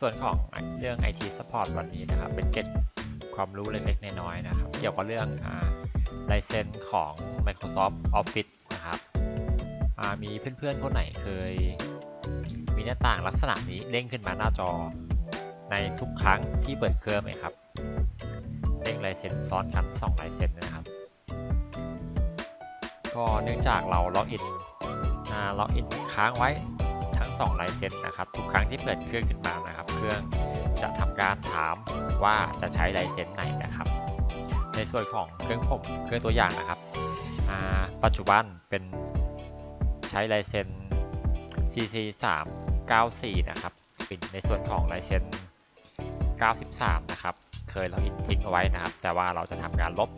ส่วนของเรื่อง IT Support วันนี้นะครับ เป็นเกร็ดความรู้เล็กๆน้อยๆนะครับ เกี่ยวกับเรื่องลายเซนของ Microsoft Office นะครับมีเพื่อนๆคนไหนเคย มีหน้าต่างลักษณะนี้เด้งขึ้นมาหน้าจอ ในทุกครั้งที่เปิดเครื่องไหมครับเด้งลายเซนซ้อนกัน2ลายเซนนะครับก็เนื่องจากเราล็อกอินล็อกอินค้างไว้ 2ลายเซ็นนะครับ ทุกครั้งที่เปิดเครื่องขึ้นมานะครับ เครื่องจะทำการถามว่าจะใช้ลายเซ็นไหนนะครับ ในส่วนของเครื่องผมเครื่องตัวอย่างนะครับ ปัจจุบันเป็นใช้ลายเซ็น CC 3 94นะครับเป็นในส่วนของลายเซ็น 93 นะครับ เคยเราอินทิ้งเอาไว้นะครับ แต่ว่าเราจะทำการลบ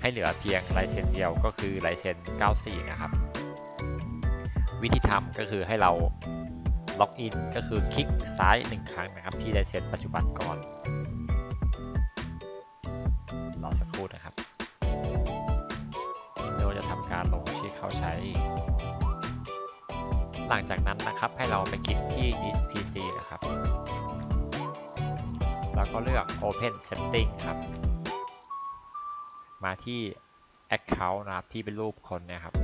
ให้เหลือเพียงลายเซ็นเดียวก็คือลายเซ็น 94 นะครับ วิธีทำก็คือให้เรา ล็อกอินก็คือคลิกซ้าย 1 ครั้งนะครับที่ลายเซ็นปัจจุบันก่อน รอสักครู่นะครับเราจะทำการลงชื่อเขาใช้ หลังจากนั้นนะครับให้เราไปคลิกที่ This PC นะครับ แล้วก็เลือก Open Setting ครับ มาที่ Account นะครับที่เป็นรูปคนนะครับ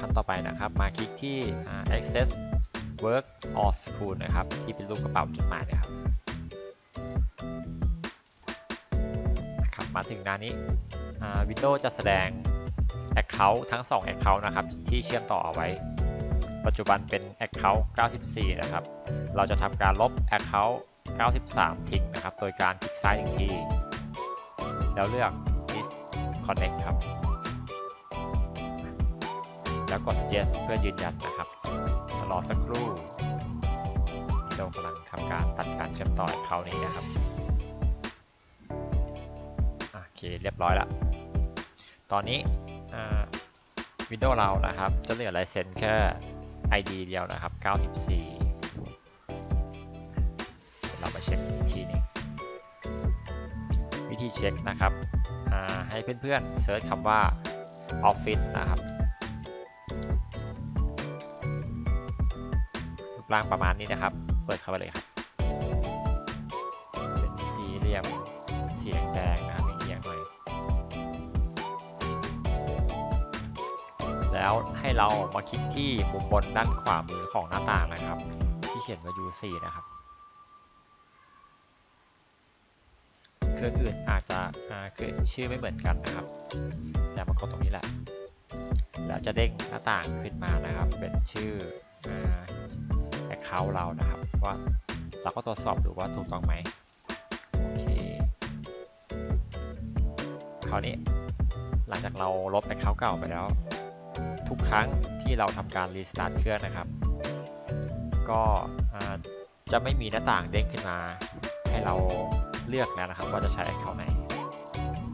ขั้นต่อไปนะครับ มาคลิกที่ Access Work or School นะครับ ที่เป็นรูปกระเป๋าจดหมายนะครับนะครับ มาถึงหน้านี้อ่า Windows จะแสดง Account ทั้ง 2 Account นะครับ ที่เชื่อมต่อเอาไว้ ปัจจุบันเป็น Account 94 นะครับ เราจะทำการลบ Account 93 ทิ้งนะครับ โดยการคลิกซ้ายหนึ่งที แล้วเลือก disconnect ครับ แล้วกด yes เพื่อยืนยันนะครับ รอสักครู่วิดีโอกำลังทำการตัดการเชื่อมต่อ Account นี้นะครับ โอเคเรียบร้อยแล้วตอนนี้วินโดว์เรานะครับ จะเหลือลายเซ็นแค่ ID เดียวนะครับ 94 เรามาเช็คอีกทีหนึงวิธีเช็คนะครับให้เพื่อนๆเซิร์ชคำว่า Office นะครับ ร่างประมาณนี้นะครับ เปิดเข้าไปเลยครับ เป็นสีเหลี่ยม สีแดงๆนะครับเอียงๆหน่อยแล้วให้เรามาคลิกที่มุมบนด้านขวามือของหน้าต่างนะครับ ที่เขียนว่า U4 นะครับเครื่องอื่นอาจจะอ่าคือชื่อไม่เหมือนกันนะครับแต่มากดตรงนี้แหละแล้วจะเด้งหน้าต่างขึ้นมานะครับ เป็นชื่อ อ่า account เรานะครับว่าเราก็ตรวจสอบดูว่าถูกต้องไหมโอเคคราวนี้หลังจากเราลบ account เก่าไปแล้ว ทุกครั้งที่เราทำการรีสตาร์ทเครื่องนะครับ ก็จะไม่มีหน้าต่างเด้งขึ้นมา ให้เราเลือกแล้วนะครับ ว่าจะใช้ Account ไหน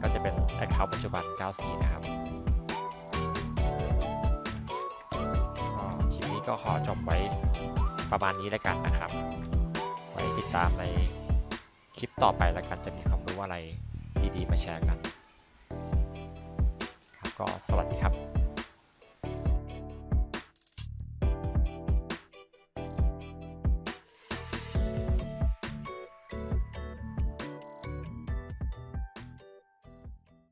ก็จะเป็น Account ปัจจุบัน 94 นะครับคลิปนี้ก็ขอจบไว้ ประมาณนี้แล้วกันนะครับ ไว้ติดตามในคลิปต่อไปแล้วกันจะมีความรู้อะไรดีๆ มาแชร์กัน ก็สวัสดีครับ